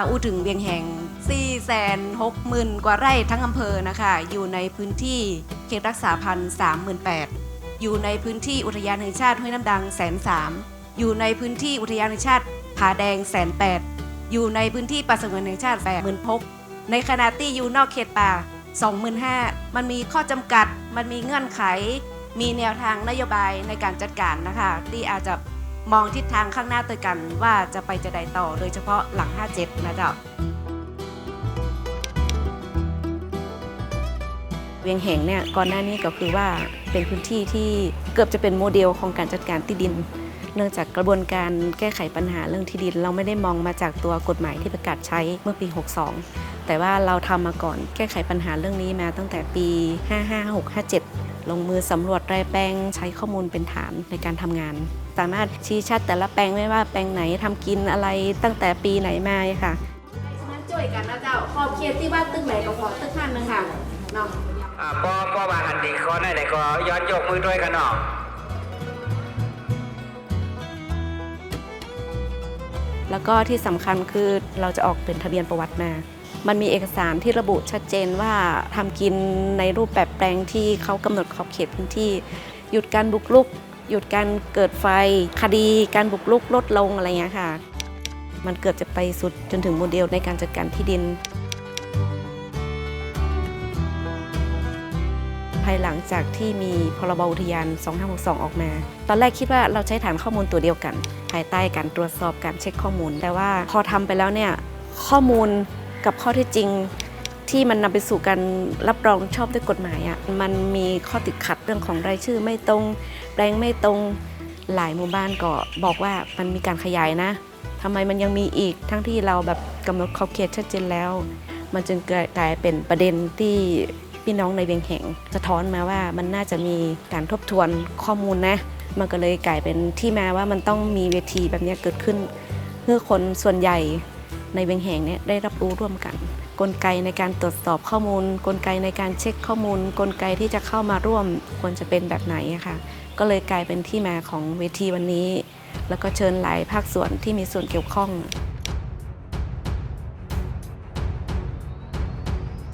าอู้ถึงเวียงแห่ง 4 6 0 0 0 0 กว่าไร่ทั้งอำเภอนะคะ อยู่ในพื้นที่เขตรักษาพันธุ์38,000 อยู่ในพื้นที่อุทยานแห่งชาติห้วยน้ำดังแสนสามอยู่ในพื้นที่อุทยานแห่งชาติผาแดงแสนแปดอยู่ในพื้นที่ป่าสงวนแห่งชาติแปดหมื่นพกในขณะที่อยู่นอกเขตป่า 25,000 มันมีข้อจำกัด มันมีเงื่อนไข มีแนวทางนโยบายในการจัดการนะคะ ที่อาจจะ มองทิศทางข้างหน้าตัวกันว่าจะไปจะใดต่อโดยเฉพาะหลัง 57 นะเจ้า เวียงแห่งเนี่ยก่อนหน้านี้ก็คือว่าเป็นพื้นที่ที่เกือบจะเป็นโมเดลของการจัดการที่ดิน เนื่องจากกระบวนการแก้ไขปัญหาเรื่องที่ดิน เราไม่ได้มองมาจากตัวกฎหมายที่ประกาศใช้เมื่อปี 62 แต่ว่าเราทำมาก่อนแก้ไขปัญหาเรื่องนี้มาตั้งแต่ปี 55 6 57 ลงมือสำรวจรายแปลงใช้ข้อมูลเป็นฐานในการทำงาน สามารถชี้ชัดแต่ละแปลงไม่ว่าแปลงไหนทำกินอะไรตั้งแต่ปีไหนมาค่ะมันช่วยกันนะเจ้าขอบเขตที่ว่าตึกไหนก็ขอตึกท่านนึงค่ะเนาะอ่าก็ก็มาหันดีก็ได้เลยก็ย้อนยกมือด้วยกันเนาะแล้วก็ที่สำคัญคือเราจะออกเป็นทะเบียนประวัติมา มันมีเอกสารที่ระบุชัดเจนว่าทำกินในรูปแบบแปลงที่เขากำหนดขอบเขตพื้นที่ หยุดการบุกรุก หยุดการเกิดไฟ คดี การบุกรุกลดลงอะไรเงี้ยค่ะ มันเกือบจะไปสุดจนถึงโมเดลในการจัดการที่ดิน ภายหลังจากที่มีพรบอุทยาน 2562 ออกมา ตอนแรกคิดว่าเราใช้ฐานข้อมูลตัวเดียวกัน ภายใต้การตรวจสอบการเช็คข้อมูล แต่ว่าพอทำไปแล้วเนี่ยข้อมูล กับข้อเท็จจริงที่มันนำไปสู่การรับรองชอบด้วยกฎหมายอะ่ะมันมีข้อติดขัดเรื่องของรายชื่อไม่ตรงแปลงไม่ตรงหลายหมู่บ้านก็บอกว่ามันมีการขยายนะทำไมมันยังมีอีกทั้งที่เราแบบกำหนดขอบเขตชัดเจนแล้ว มันจึงกลายเป็นประเด็นที่พี่น้องในเวียงแหงสะท้อนมาว่ามันน่าจะมีการทบทวนข้อมูลนะ มันก็เลยกลายเป็นที่มาว่ามันต้องมีเวทีแบบนี้เกิดขึ้น เพื่อคนส่วนใหญ่ ในเวงแห่งเนี่ยได้รับรู้ร่วมกัน กลไกในการตรวจสอบข้อมูล กลไกในการเช็คข้อมูล กลไกที่จะเข้ามาร่วมควรจะเป็นแบบไหนค่ะก็เลยกลายเป็นที่มาของเวทีวันนี้ แล้วก็เชิญหลายภาคส่วนที่มีส่วนเกี่ยวข้อง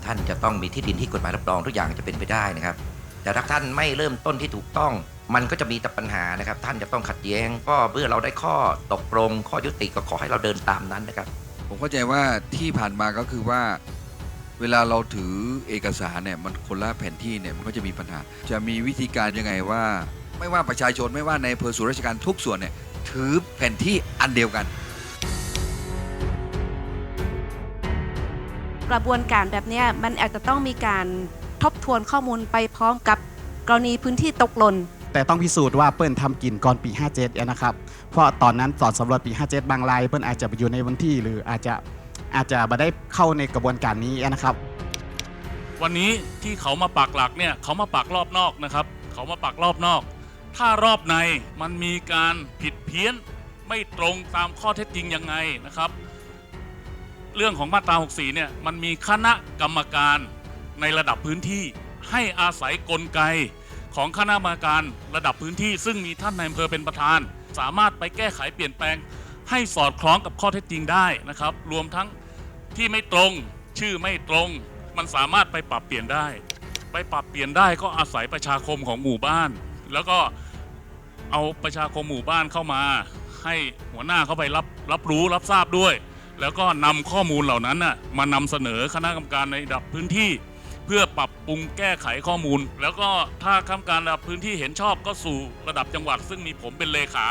ท่านจะต้องมีที่ดินที่กฎหมายรับรองทุกอย่างจะเป็นไปได้นะครับ แต่ถ้าท่านไม่เริ่มต้นที่ถูกต้อง มันก็จะมีแต่ปัญหานะครับ ท่านจะต้องขัดแย้ง ก็เมื่อเราได้ข้อตกลงข้อยุติก็ขอให้เราเดินตามนั้นนะครับ ผมเข้าใจว่าที่ผ่านมาก็คือว่า เวลาเราถือเอกสารเนี่ยมันคนละแผนที่เนี่ยมันก็จะมีปัญหา จะมีวิธีการยังไงว่า ไม่ว่าประชาชนไม่ว่าในเภอส่วนราชการทุกส่วนเนี่ยถือแผนที่อันเดียวกัน กระบวนการแบบนี้มันอาจจะต้องมีการทบทวนข้อมูลไปพร้อมกับกรณีพื้นที่ตกหล่น แต่ต้องพิสูจน์ว่าเปิ้ลทำกินก่อนปี 57เนี่ยนะครับ เพราะตอนนั้นตอนสำรวจปี 57 บางราย เปิ้ลอาจจะไปอยู่ในวันที่ หรืออาจจะอาจจะมาได้เข้าในกระบวนการนี้นะครับ วันนี้ที่เขามาปักหลักเนี่ยเขามาปักรอบนอกนะครับ เขามาปักรอบนอก ถ้ารอบในมันมีการผิดเพี้ยนไม่ตรงตามข้อเท็จจริงยังไงนะครับ เรื่องของมาตรา 64 เนี่ยมันมีคณะกรรมการในระดับพื้นที่ให้อาศัยกลไก ของคณะกรรมการระดับพื้นที่ ซึ่งมีท่านนายอำเภอเป็นประธาน สามารถไปแก้ไขเปลี่ยนแปลง ให้สอดคล้องกับข้อเท็จจริงได้นะครับ รวมทั้งที่ไม่ตรงชื่อไม่ตรง มันสามารถไปปรับเปลี่ยนได้ ไปปรับเปลี่ยนได้ก็อาศัยประชาคมของหมู่บ้าน แล้วก็เอาประชาคมหมู่บ้านเข้ามา ให้หัวหน้าเข้าไปรับรับรู้รับทราบด้วย แล้วก็นำข้อมูลเหล่านั้นน่ะมานำเสนอคณะกรรมการในระดับพื้นที่ เพื่อปรับปรุงแก้ไขข้อมูล แล้วก็ถ้าคณะกรรมการระดับพื้นที่เห็นชอบก็สู่ระดับจังหวัด ซึ่งมีผมเป็นเลขา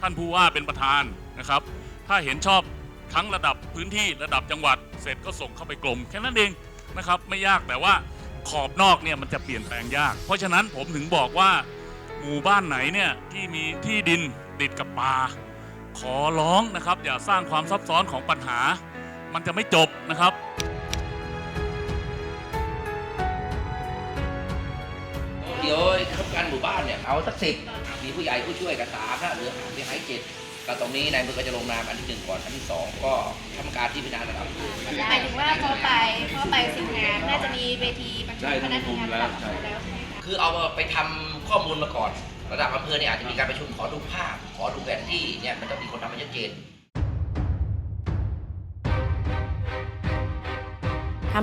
ท่านผู้ว่าเป็นประธานนะครับ ถ้าเห็นชอบทั้งระดับพื้นที่ระดับจังหวัด เสร็จก็ส่งเข้าไปกรมแค่นั้นเองนะครับไม่ยากแต่ว่าขอบนอกเนี่ยมันจะเปลี่ยนแปลงยาก เพราะฉะนั้นผมถึงบอกว่าหมู่บ้านไหนเนี่ยที่มีที่ดินติดกับป่าขอร้องนะครับ อย่าสร้างความซับซ้อนของปัญหา มันจะไม่จบนะครับ เนี่ยเอาสักสิบมีผู้ใหญ่ผู้ช่วยกับสามนะเหลือหาที่ให้เจ็ดก็ตรงนี้นายอำเภอก็จะลงนามอันที่หนึ่งก่อนอันที่สองก็ทำการที่พิจารณาระดับอำเภอหมายถึงว่าพอไปพอไปสิ่งงานน่าจะมีเวทีประชุมคณะทำงานระดับอำเภอแล้วใช่ไหมคะคือเอาไปทำข้อมูลมาก่อน ระดับอำเภอเนี่ยอาจจะมีการประชุมขอดูภาพ ขอดูแผนที่เนี่ยมันต้องมีคนทำมาชัดเจน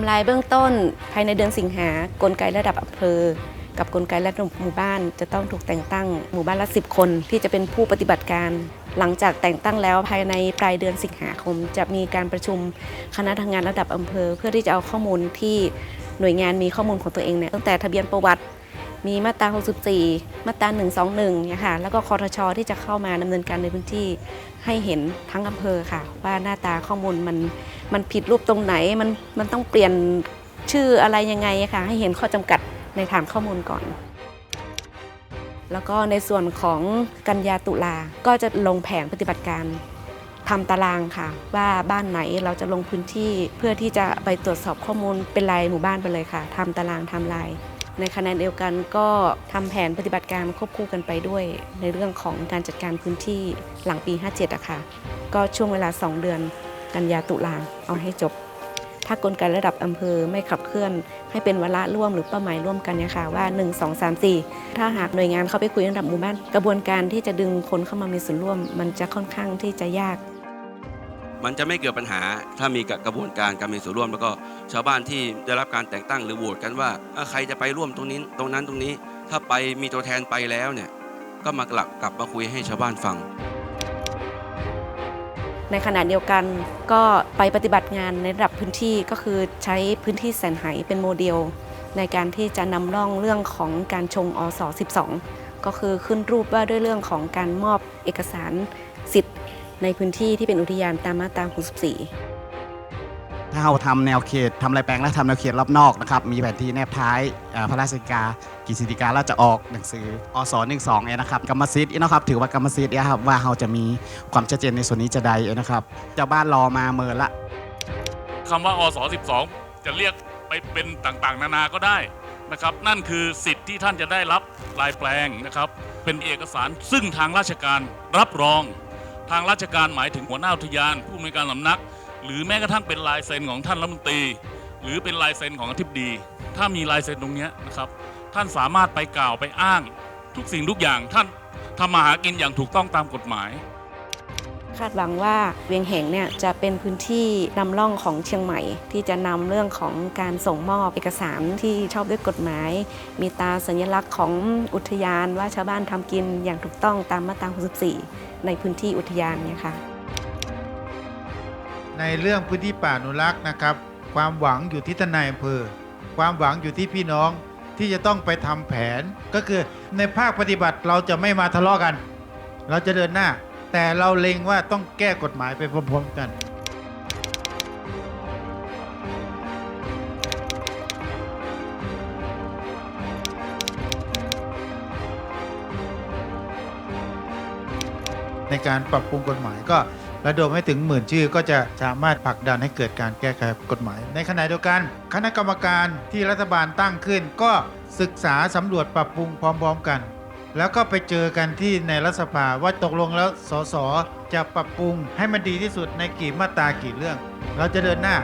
ำลายเบื้องต้นภายในเดือนสิงหากลไกระดับอำเภอ กับกลไกระดับหมู่บ้านจะต้องถูกแต่งตั้งหมู่บ้านละ 10 คนที่จะเป็นผู้ปฏิบัติการ หลังจากแต่งตั้งแล้วภายในปลายเดือนสิงหาคม จะมีการประชุมคณะทำงานระดับอำเภอ เพื่อที่จะเอาข้อมูลที่หน่วยงานมีข้อมูลของตัวเองเนี่ยตั้งแต่ทะเบียนประวัติ มีมาตรา 64 มาตรา 121เนี่ยค่ะแล้วก็คอทช ที่จะเข้ามาดำเนินการในพื้นที่ให้เห็นทั้งอำเภอค่ะ ว่าหน้าตาข้อมูลมันมันผิดรูปตรงไหนมันมันต้องเปลี่ยนชื่ออะไรยังไงค่ะให้เห็นข้อจำกัด ในฐานข้อมูลก่อน แล้วก็ในส่วนของกันยาตุลาก็จะลงแผนปฏิบัติการทำตารางค่ะ ว่าบ้านไหนเราจะลงพื้นที่เพื่อที่จะไปตรวจสอบข้อมูลเป็นรายหมู่บ้านไปเลยค่ะทำตารางทำลายในขณะเดียวกันก็ทำแผนปฏิบัติการควบคู่กันไปด้วย ในเรื่องของการจัดการพื้นที่หลังปี 57อะค่ะ ก็ช่วงเวลา 2 เดือนกันยาตุลาเอาให้จบ ถ้ากลไกระดับอำเภอไม่ขับเคลื่อน ให้เป็นวาระร่วมหรือเป้าหมายร่วมกันเนี่ยค่ะว่า 1 2 3 4 ถ้าหากหน่วยงานเข้าไปคุยระดับหมู่บ้าน กระบวนการที่จะดึงคนเข้ามามีส่วนร่วม มันจะค่อนข้างที่จะยาก มันจะไม่เกิดปัญหาถ้ามีกระบวนการการมีส่วนร่วม แล้วก็ชาวบ้านที่ได้รับการแต่งตั้งหรือโหวตกันว่าใครจะไปร่วมตรงนี้ตรงนั้นตรงนี้ ถ้าไปมีตัวแทนไปแล้วเนี่ยก็มากลับกลับมาคุยให้ชาวบ้านฟัง ในขณะเดียวกันก็ไปปฏิบัติงานในระดับพื้นที่ก็คือใช้พื้นที่แสนไหเป็นโมเดล ในการที่จะนำร่องเรื่องของการชงอส12 ก็คือขึ้นรูปว่าด้วยเรื่องของการมอบเอกสารสิทธิ์ ในพื้นที่ที่เป็นอุทยานตามมาตรา64 ถ้าเราทำแนวเขตทำลายแปลงและทำแนวเขตรอบนอกนะครับ มีแผนที่แนบท้ายพระราชกากิจสิติกาแล้วจะออกหนังสืออส12เนี่ยนะครับกรรมสิทธิ์นะครับถือว่ากรรมสิทธิ์นี่ยครับว่าเราจะมีความชัดเจนในส่วนนี้จะใดนะครับเจ้าบ้านรอมาเมินละคำว่าอส12 จะเรียกไปเป็นต่างๆ นานาก็ได้นะครับ นั่นคือสิทธิ์ที่ท่านจะได้รับลายแปลงนะครับ เป็นเอกสารซึ่งทางราชการรับรอง ทางราชการหมายถึงหัวหน้าอุทยาน ผู้อำนวยการสำนัก หรือแม้กระทั่งเป็นลายเซ็นของท่านรัฐมนตรี หรือเป็นลายเซ็นของอธิบดี ถ้ามีลายเซ็นตรงนี้นะครับ ท่านสามารถไปกล่าวไปอ้าง ทุกสิ่งทุกอย่างท่านทำมาหากินอย่างถูกต้องตามกฎหมายคาดหวังว่าเวียงแห่งเนี่ยจะเป็นพื้นที่นำร่องของเชียงใหม่ ที่จะนำเรื่องของการส่งมอบเอกสารที่ชอบด้วยกฎหมาย มีตราสัญลักษณ์ของอุทยานว่าชาวบ้านทำกินอย่างถูกต้องตามมาตรา 64 ในพื้นที่อุทยานเนี่ยค่ะ ในเรื่องพื้นที่ป่าอนุรักษ์นะครับ ความหวังอยู่ที่ทนายอำเภอ ความหวังอยู่ที่พี่น้องที่จะต้องไปทำแผน ก็คือในภาคปฏิบัติเราจะไม่มาทะเลาะกัน เราจะเดินหน้า แต่เราเล็งว่าต้องแก้กฎหมายไปพร้อมๆกันในการปรับปรุงกฎหมายก็ ระดมให้ถึงหมื่นชื่อก็จะสามารถผลักดันให้เกิดการแก้ไขกฎหมาย ในขณะเดียวกัน คณะกรรมการที่รัฐบาลตั้งขึ้น ก็ศึกษาสำรวจปรับปรุงพร้อม ๆ กัน แล้วก็ไปเจอกันที่ในรัฐสภาว่าตกลงแล้วสสจะปรับปรุงให้มันดีที่สุดในกี่มาตรากี่เรื่อง เราจะเดินหน้า